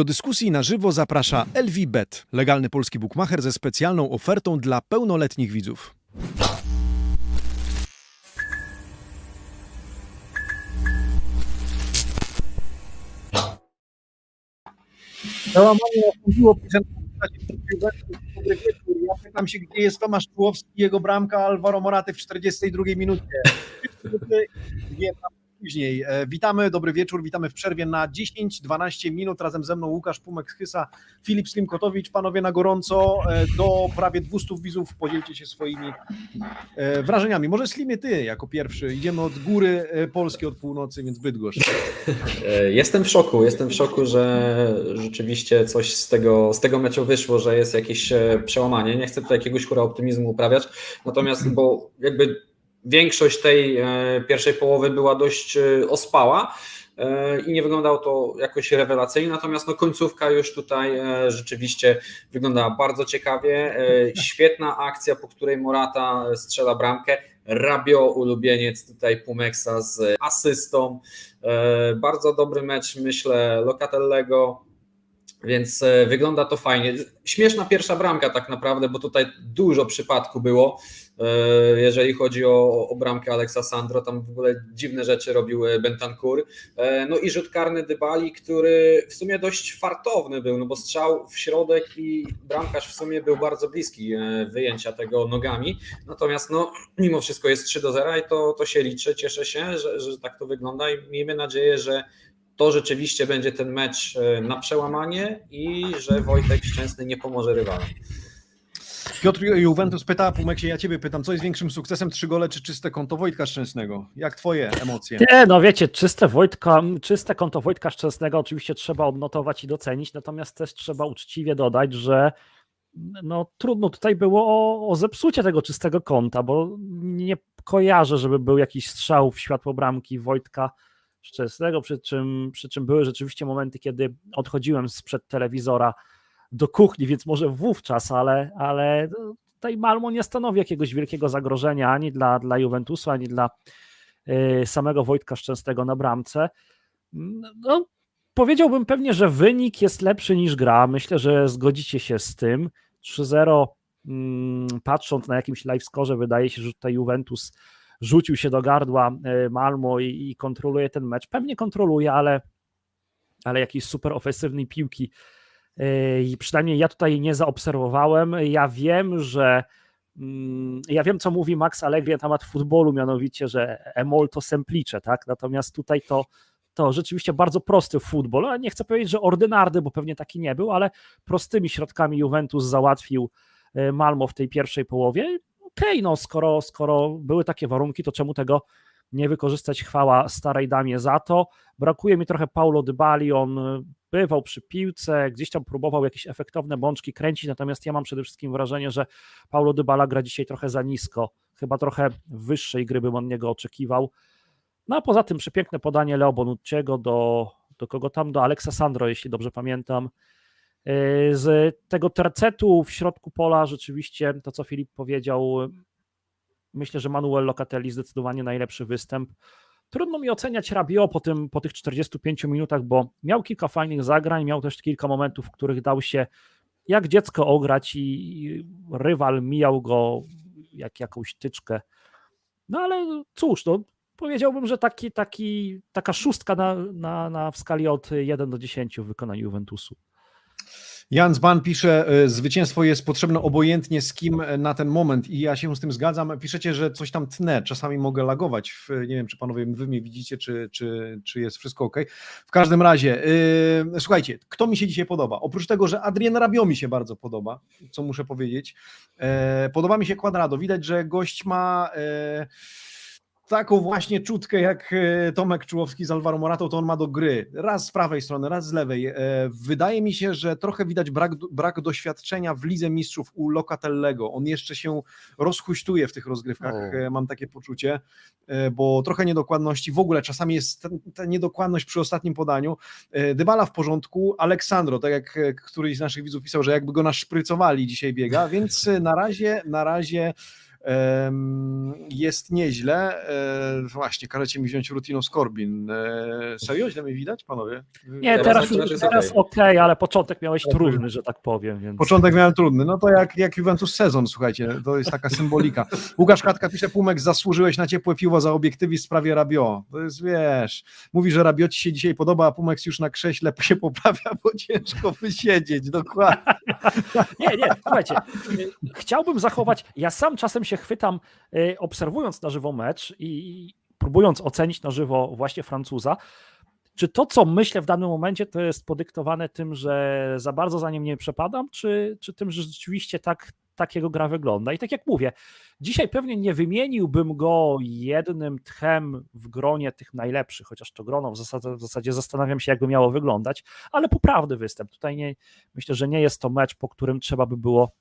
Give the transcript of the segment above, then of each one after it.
Do dyskusji na żywo zaprasza LVBet, legalny polski bookmacher ze specjalną ofertą dla pełnoletnich widzów. Załamanie nastąpiło Dobry. Ja pytam się, gdzie jest Tomasz Czułowski jego bramka Alvaro Moraty w 42 minucie. Wiem, później. E, Witamy, dobry wieczór, witamy w przerwie na 10-12 minut. Razem ze mną Łukasz Pumek-Schysa, Filip Slimkotowicz. Panowie na gorąco, e, do prawie 200 widzów podzielcie się swoimi e, wrażeniami. Może Slimie ty jako pierwszy. Idziemy od góry Polski, od północy, więc Bydgoszcz. Jestem w szoku, jestem w szoku, że rzeczywiście coś z tego, z tego meczu wyszło, że jest jakieś przełamanie. Nie chcę tutaj jakiegoś hura optymizmu uprawiać, natomiast bo jakby większość tej e, pierwszej połowy była dość e, ospała e, i nie wyglądało to jakoś rewelacyjnie, natomiast no końcówka już tutaj rzeczywiście wyglądała bardzo ciekawie. Świetna akcja, po której Morata strzela bramkę. Rabio, ulubieniec tutaj Pumeksa z asystą. Bardzo dobry mecz, myślę, Lokatellego, więc e, wygląda to fajnie. Śmieszna pierwsza bramka tak naprawdę, bo tutaj dużo przypadku było, e, jeżeli chodzi o, o bramkę Aleksa Sandro, tam w ogóle dziwne rzeczy robił e, Bentancur. No i rzut karny Dybali, który w sumie dość fartowny był, no bo strzał w środek i bramkarz w sumie był bardzo bliski wyjęcia tego nogami. Natomiast no, mimo wszystko jest 3 do 0 i to, to się liczy. Cieszę się, że, że tak to wygląda i miejmy nadzieję, że to rzeczywiście będzie ten mecz e, na przełamanie i że Wojtek Szczęsny nie pomoże rywalom. Piotr Juventus pyta, Pumeksie, ja ciebie pytam, co jest większym sukcesem, trzy gole czy czyste konto Wojtka Szczęsnego? Jak twoje emocje? Nie, no wiecie, czyste, Wojtka, czyste konto Wojtka Szczęsnego oczywiście trzeba odnotować i docenić, natomiast też trzeba uczciwie dodać, że no trudno tutaj było o, o zepsucie tego czystego konta, bo nie kojarzę, żeby był jakiś strzał w światło bramki Wojtka Szczęsnego, przy czym, przy czym były rzeczywiście momenty, kiedy odchodziłem sprzed telewizora do kuchni, więc może wówczas, ale, ale tutaj Malmo nie stanowi jakiegoś wielkiego zagrożenia ani dla, dla Juventusu, ani dla y, samego Wojtka Szczęsnego na bramce. No, powiedziałbym pewnie, że wynik jest lepszy niż gra. Myślę, że zgodzicie się z tym. 3-0, mm, patrząc na jakimś live score, wydaje się, że tutaj Juventus rzucił się do gardła y, Malmo i, i kontroluje ten mecz. Pewnie kontroluje, ale, ale jakiejś super ofensywnej piłki y, i przynajmniej ja tutaj nie zaobserwowałem. Ja wiem, że mm, ja wiem, co mówi Max Allegri na temat futbolu, mianowicie, że emol to semplicze, tak? Natomiast tutaj to, to rzeczywiście bardzo prosty futbol. Nie chcę powiedzieć, że ordynarny, bo pewnie taki nie był, ale prostymi środkami Juventus załatwił y, Malmo w tej pierwszej połowie. Okej, no skoro, skoro były takie warunki, to czemu tego nie wykorzystać? Chwała starej damie za to. Brakuje mi trochę Paulo Dybali, on y, bywał przy piłce, gdzieś tam próbował jakieś efektowne bączki kręcić, natomiast ja mam przede wszystkim wrażenie, że Paulo Dybala gra dzisiaj trochę za nisko, chyba trochę wyższej gry bym od niego oczekiwał. No a poza tym przepiękne podanie Leo Bonucciego do, do kogo tam? Do Alexa Sandro, jeśli dobrze pamiętam. Yy, Z tego tercetu w środku pola rzeczywiście to, co Filip powiedział, myślę, że Manuel Locatelli zdecydowanie najlepszy występ. Trudno mi oceniać Rabio po, tym, po tych 45 minutach, bo miał kilka fajnych zagrań, miał też kilka momentów, w których dał się jak dziecko ograć i rywal mijał go jak jakąś tyczkę. No ale cóż, no, powiedziałbym, że taki, taki, taka szóstka na, na, na w skali od 1 do 10 w wykonaniu Juventusu. Jans Ban pisze, e, zwycięstwo jest potrzebne obojętnie z kim e, na ten moment i ja się z tym zgadzam. Piszecie, że coś tam tnę, czasami mogę lagować. Nie wiem, czy panowie wy mnie widzicie, czy, czy, czy jest wszystko ok. W każdym razie, yy, słuchajcie, kto mi się dzisiaj podoba? Oprócz tego, że Adrien Rabio mi się bardzo podoba, co muszę powiedzieć, e, podoba mi się Quadrado. Widać, że gość ma... E, taką właśnie czutkę jak e, Tomek Czułowski z Alvaro Moratą, to on ma do gry. Raz z prawej strony, raz z lewej. E, Wydaje mi się, że trochę widać brak, brak doświadczenia w Lidze Mistrzów u Locatellego. On jeszcze się rozhuśtuje w tych rozgrywkach, O. e, mam takie poczucie, bo trochę niedokładności. W ogóle czasami jest ta niedokładność przy ostatnim podaniu. Dybala w porządku, Aleksandro, tak jak któryś z naszych widzów pisał, że jakby go naszprycowali dzisiaj biega, więc na razie, na razie jest nieźle. E, właśnie, każecie mi wziąć Rutino Skorbin. E, serio, źle mnie widać, panowie? Nie, Teraz teraz, teraz okej. ale początek miałeś trudny, że tak powiem. Więc... Początek miałem trudny. No to jak, jak Juventus sezon, słuchajcie, to jest taka symbolika. Łukasz Katka pisze, Pumek, zasłużyłeś na ciepłe piwo za obiektywizm w sprawie Rabio. To jest, wiesz, mówi, że Rabio ci się dzisiaj podoba, a Pumek już na krześle się poprawia, bo ciężko wysiedzieć, dokładnie. Nie, nie, słuchajcie, chciałbym zachować, ja sam czasem się chwytam, y, obserwując na żywo mecz i próbując ocenić na żywo właśnie Francuza, czy to, co myślę w danym momencie, to jest podyktowane tym, że za bardzo za nim nie przepadam, czy, czy tym, że rzeczywiście tak, tak jego gra wygląda. I tak jak mówię, dzisiaj pewnie nie wymieniłbym go jednym tchem w gronie tych najlepszych, chociaż to grono w zasadzie, w zasadzie zastanawiam się, jakby miało wyglądać, ale poprawny występ. Tutaj nie, myślę, że nie jest to mecz, po którym trzeba by było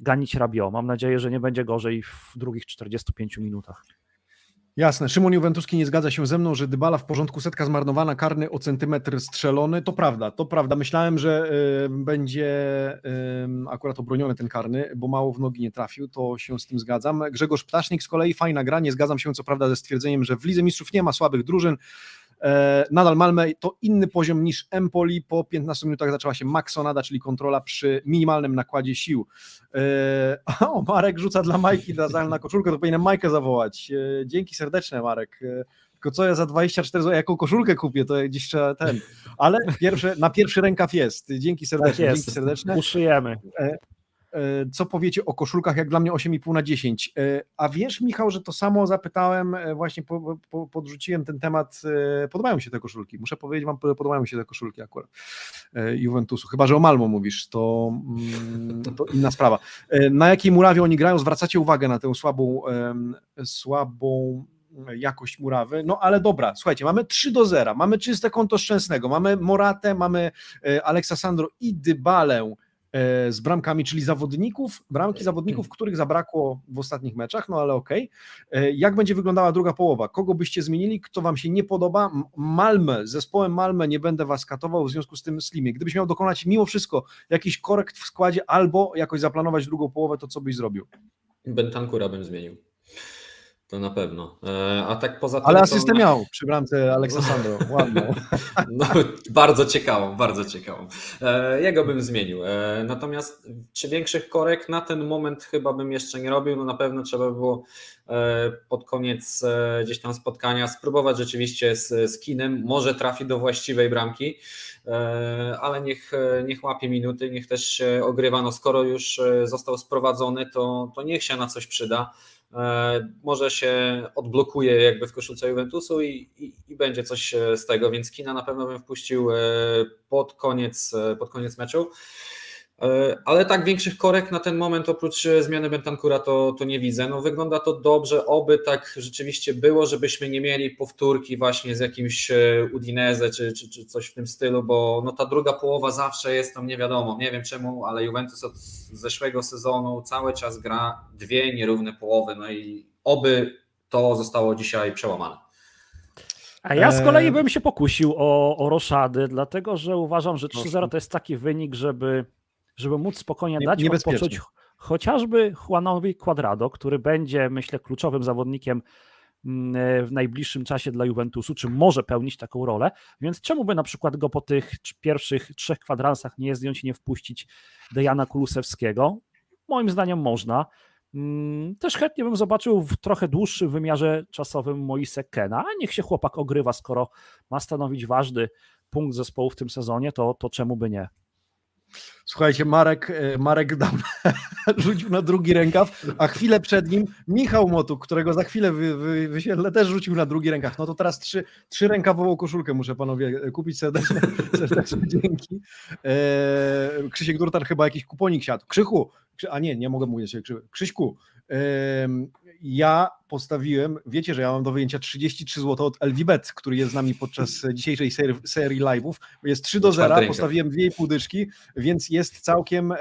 ganić Rabio. Mam nadzieję, że nie będzie gorzej w drugich 45 minutach. Jasne. Szymon Juventuski nie zgadza się ze mną, że Dybala w porządku setka zmarnowana, karny o centymetr strzelony. To prawda, to prawda. Myślałem, że y, będzie y, akurat obroniony ten karny, bo mało w nogi nie trafił, to się z tym zgadzam. Grzegorz Ptasznik z kolei, fajna gra, nie zgadzam się co prawda ze stwierdzeniem, że w Lidze Mistrzów nie ma słabych drużyn. E, nadal Malmö to inny poziom niż Empoli. Po 15 minutach zaczęła się maksonada, czyli kontrola przy minimalnym nakładzie sił. E, o, Marek rzuca dla Majki dla na koszulkę, to powinienem Majkę zawołać. E, dzięki serdeczne, Marek. Tylko co ja za 24 zł, jaką koszulkę kupię, to gdzieś trzeba ten. Ale na pierwszy rękaw jest. Dzięki serdeczne, Tak jest. dzięki serdeczne. Uszyjemy. E, Co powiecie o koszulkach, jak dla mnie 8,5 na 10? E, A wiesz, Michał, że to samo zapytałem, e, właśnie po, po, podrzuciłem ten temat. Podobają mi się te koszulki. Muszę powiedzieć wam, podobają mi się te koszulki akurat Juventusu. Chyba, że o Malmo mówisz, to, mm, to inna sprawa. Na jakiej murawie oni grają? Zwracacie uwagę na tę słabą, słabą jakość murawy. No ale dobra, słuchajcie, mamy 3 do 0, mamy czyste konto Szczęsnego, mamy Moratę, mamy Aleksa Sandro i Dybalę z bramkami, czyli zawodników, bramki zawodników, których zabrakło w ostatnich meczach, no ale okej. E, Jak będzie wyglądała druga połowa? Kogo byście zmienili? Kto wam się nie podoba? Malmę, zespołem Malmę nie będę was katował w związku z tym Slimie. Gdybyś miał dokonać mimo wszystko jakiś korekt w składzie albo jakoś zaplanować drugą połowę, to co byś zrobił? Bentancura bym zmienił. To na pewno. E, A tak poza tym. Ale to- asystę miał przy bramce Aleksa Sandro, ładną. No, bardzo ciekawą, bardzo ciekawą. E, Jego bym zmienił. E, Natomiast czy większych korek na ten moment chyba bym jeszcze nie robił. No na pewno trzeba było pod koniec gdzieś tam spotkania spróbować rzeczywiście z, z Kinem. Może trafi do właściwej bramki, ale niech, niech łapie minuty, niech też się ogrywa. No skoro już został sprowadzony, to, to niech się na coś przyda. E, Może się odblokuje jakby w koszulce Juventusu i, i, i będzie coś e, z tego, więc Kina na pewno bym wpuścił e, pod koniec, pod koniec meczu. E, Ale tak większych korek na ten moment oprócz e, zmiany Bentancura to, to nie widzę. No wygląda to dobrze, oby tak rzeczywiście było, żebyśmy nie mieli powtórki właśnie z jakimś e, Udinese czy, czy, czy coś w tym stylu, bo no ta druga połowa zawsze jest tam nie wiadomo, nie wiem czemu, ale Juventus od zeszłego sezonu cały czas gra dwie nierówne połowy, no i oby to zostało dzisiaj przełamane. A ja z kolei bym się pokusił o, o roszady, dlatego że uważam, że 3-0 to jest taki wynik, żeby, żeby móc spokojnie Nie- dać odpocząć ch- chociażby Juanowi Quadrado, który będzie, myślę, kluczowym zawodnikiem mm, w najbliższym czasie dla Juventusu, czy może pełnić taką rolę, więc czemu by na przykład go po tych pierwszych trzech kwadransach nie zdjąć i nie wpuścić Dejana Kulusewskiego? Moim zdaniem można. Mm, Też chętnie bym zobaczył w trochę dłuższym wymiarze czasowym Moise Kena, a niech się chłopak ogrywa, skoro ma stanowić ważny punkt zespołu w tym sezonie, to, to czemu by nie? Słuchajcie, Marek, e, Marek dam, rzucił na drugi rękaw, a chwilę przed nim Michał Motuk, którego za chwilę wy, wy, wyświetlę, też rzucił na drugi rękaw. No to teraz trzy, trzy rękawową koszulkę muszę panowie kupić serdecznie, serdecznie dzięki. E, Krzysiek Durtar chyba jakiś kuponik siadł. Krzychu, Krzy, a nie, nie mogę mówić, Krzy, Krzyśku, e, ja postawiłem, wiecie, że ja mam do wyjęcia 33 zł od LVBet, który jest z nami podczas dzisiejszej serii, serii live'ów. Jest 3 do 0, Czwarty rękaw. postawiłem 2,5 dyszki, więc jest całkiem, e,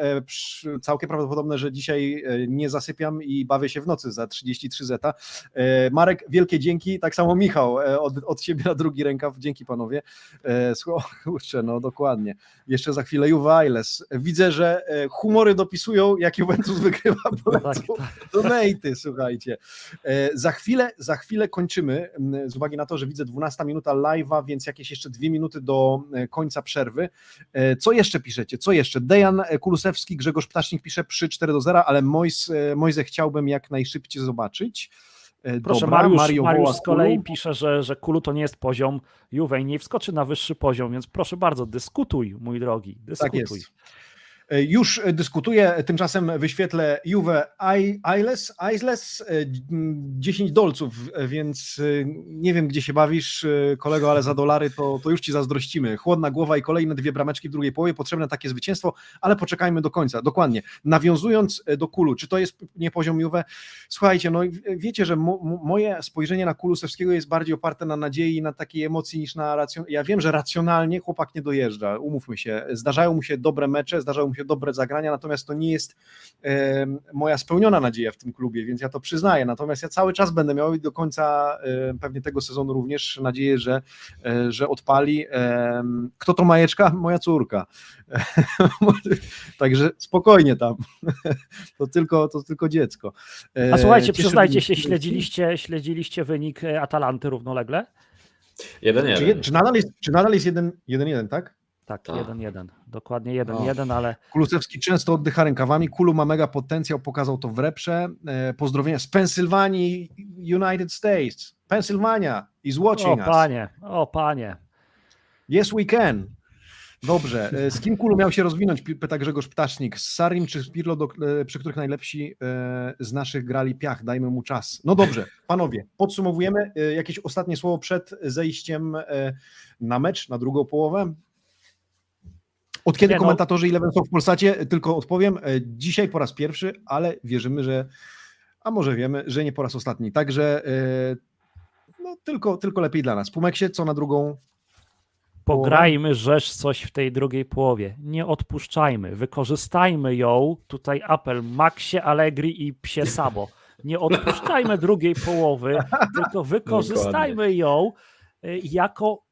całkiem prawdopodobne, że dzisiaj e, nie zasypiam i bawię się w nocy za 33 zeta. E, Marek, wielkie dzięki, tak samo Michał od, od siebie na drugi rękaw, dzięki panowie. E, Słuchaj, kurczę, no dokładnie. Jeszcze za chwilę Juve Ailes. Widzę, że humory dopisują, jak Juventus wygrywa, bo Tak, tak. donaty, słuchajcie. E, Za chwilę, za chwilę kończymy, z uwagi na to, że widzę 12 minuta live'a, więc jakieś jeszcze dwie minuty do e, końca przerwy. E, Co jeszcze piszecie? Co jeszcze? Dejan Kulusewski, Grzegorz Ptasznik pisze przy 4 do 0, ale Mojs, Mojze chciałbym jak najszybciej zobaczyć. Proszę, Dobra, Mariusz, Mario Mariusz z kolei pisze, że, że Kulu to nie jest poziom Juve nie wskoczy na wyższy poziom, więc proszę bardzo, dyskutuj, mój drogi, Tak dyskutuj. jest. E, Już dyskutuję, tymczasem wyświetlę Juve e, m, 10 dolców, e, więc e, nie wiem gdzie się bawisz kolego, ale za dolary to, to już ci zazdrościmy. Chłodna głowa i kolejne dwie brameczki w drugiej połowie, potrzebne takie zwycięstwo, ale poczekajmy do końca, dokładnie. Nawiązując do Kulu, czy to jest nie poziom Juve? Słuchajcie, no wiecie, że mo, mo, moje spojrzenie na Kulusewskiego jest bardziej oparte na nadziei na takiej emocji niż na racjon... Ja wiem, że racjonalnie chłopak nie dojeżdża, umówmy się. Zdarzają mu się dobre mecze, zdarzają mu się dobre zagrania, natomiast to nie jest e, moja spełniona nadzieja w tym klubie, więc ja to przyznaję. Natomiast ja cały czas będę miał i do końca e, pewnie tego sezonu również nadzieję, że, e, że odpali. E, kto to majeczka? Moja córka. Także spokojnie tam. To tylko, to tylko dziecko. E, A słuchajcie, cieszy przyznajcie się, śledziliście, śledziliście wynik e, Atalanty równolegle? Jeden Czy, jeden. je- czy, nadal jest, czy nadal jest 1-1, tak? Tak, Tak. 1-1. Dokładnie 1-1, ale Kulusewski często oddycha rękawami. Kulu ma mega potencjał, pokazał to w reprze. E, pozdrowienia z Pensylwanii, United States. Pennsylvania is o watching us. panie, o panie. Yes, we can. Dobrze. E, Z kim Kulu miał się rozwinąć? Pyta Grzegorz Ptasznik. Z Sarim czy z Pirlo, do, e, przy których najlepsi z naszych grali piach? Dajmy mu czas. No dobrze, panowie, podsumowujemy. Jakieś ostatnie słowo przed zejściem na mecz, na drugą połowę? Od kiedy Nie, no. komentatorzy Eleven są w Polsacie? Tylko odpowiem. e, Dzisiaj po raz pierwszy, ale wierzymy, że a może wiemy, że nie po raz ostatni. Także e, no, tylko, tylko lepiej dla nas. Pumeksie, co na drugą Pograjmy rzecz coś w tej drugiej połowie. Nie odpuszczajmy. Wykorzystajmy ją. Tutaj apel Maxie Allegri i Psie Sabo. Nie odpuszczajmy drugiej połowy, tylko wykorzystajmy ją y, jako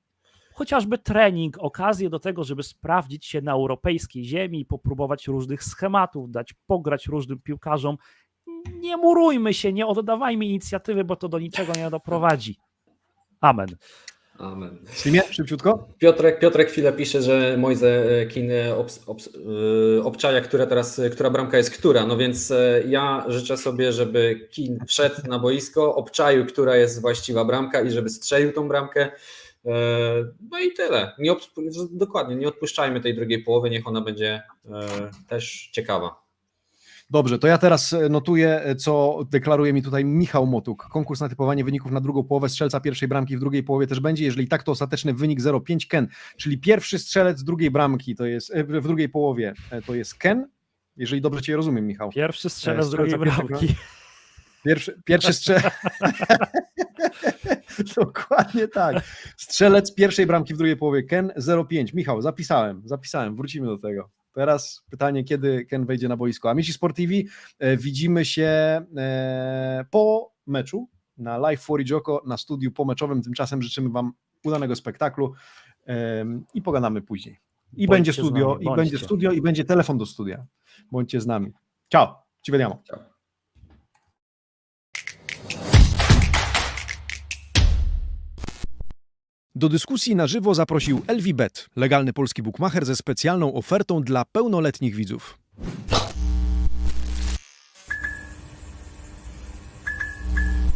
chociażby trening, okazję do tego, żeby sprawdzić się na europejskiej ziemi i popróbować różnych schematów, dać pograć różnym piłkarzom. Nie murujmy się, nie oddawajmy inicjatywy, bo to do niczego nie doprowadzi. Amen. Amen. Slimie, szybciutko. Piotrek, Piotrek chwilę pisze, że Mojze Kin e, obs, obs, e, obczaja, która teraz, e, która bramka jest która. No więc ja życzę sobie, żeby Kin wszedł na boisko, obczaił, która jest właściwa bramka i żeby strzelił tą bramkę. E, No i tyle. Nie odp- dokładnie, nie odpuszczajmy tej drugiej połowy, niech ona będzie e, też ciekawa. Dobrze, to ja teraz e, notuję, co deklaruje mi tutaj Michał Motuk. Konkurs na typowanie wyników na drugą połowę. Strzelca pierwszej bramki w drugiej połowie też będzie. Jeżeli tak, to ostateczny wynik 0,5 Ken, czyli pierwszy strzelec drugiej bramki to jest w drugiej połowie to jest Ken. Jeżeli dobrze Cię rozumiem, Michał. Pierwszy strzelec drugiej bramki. Pierwszy, pierwszy strzelec. Dokładnie tak. Strzelec pierwszej bramki w drugiej połowie Ken 0,5. Michał, zapisałem, zapisałem, wrócimy do tego. Teraz pytanie, kiedy Ken wejdzie na boisko. Amici Sport TV, e, widzimy się e, po meczu na Live for Joko na studiu pomeczowym. Tymczasem życzymy Wam udanego spektaklu i pogadamy później. I Bądźcie będzie studio, i będzie studio, i będzie telefon do studia. Bądźcie z nami. Ciao, ci vediamo. Ciao. Do dyskusji na żywo zaprosił LVBet, legalny polski bookmacher ze specjalną ofertą dla pełnoletnich widzów.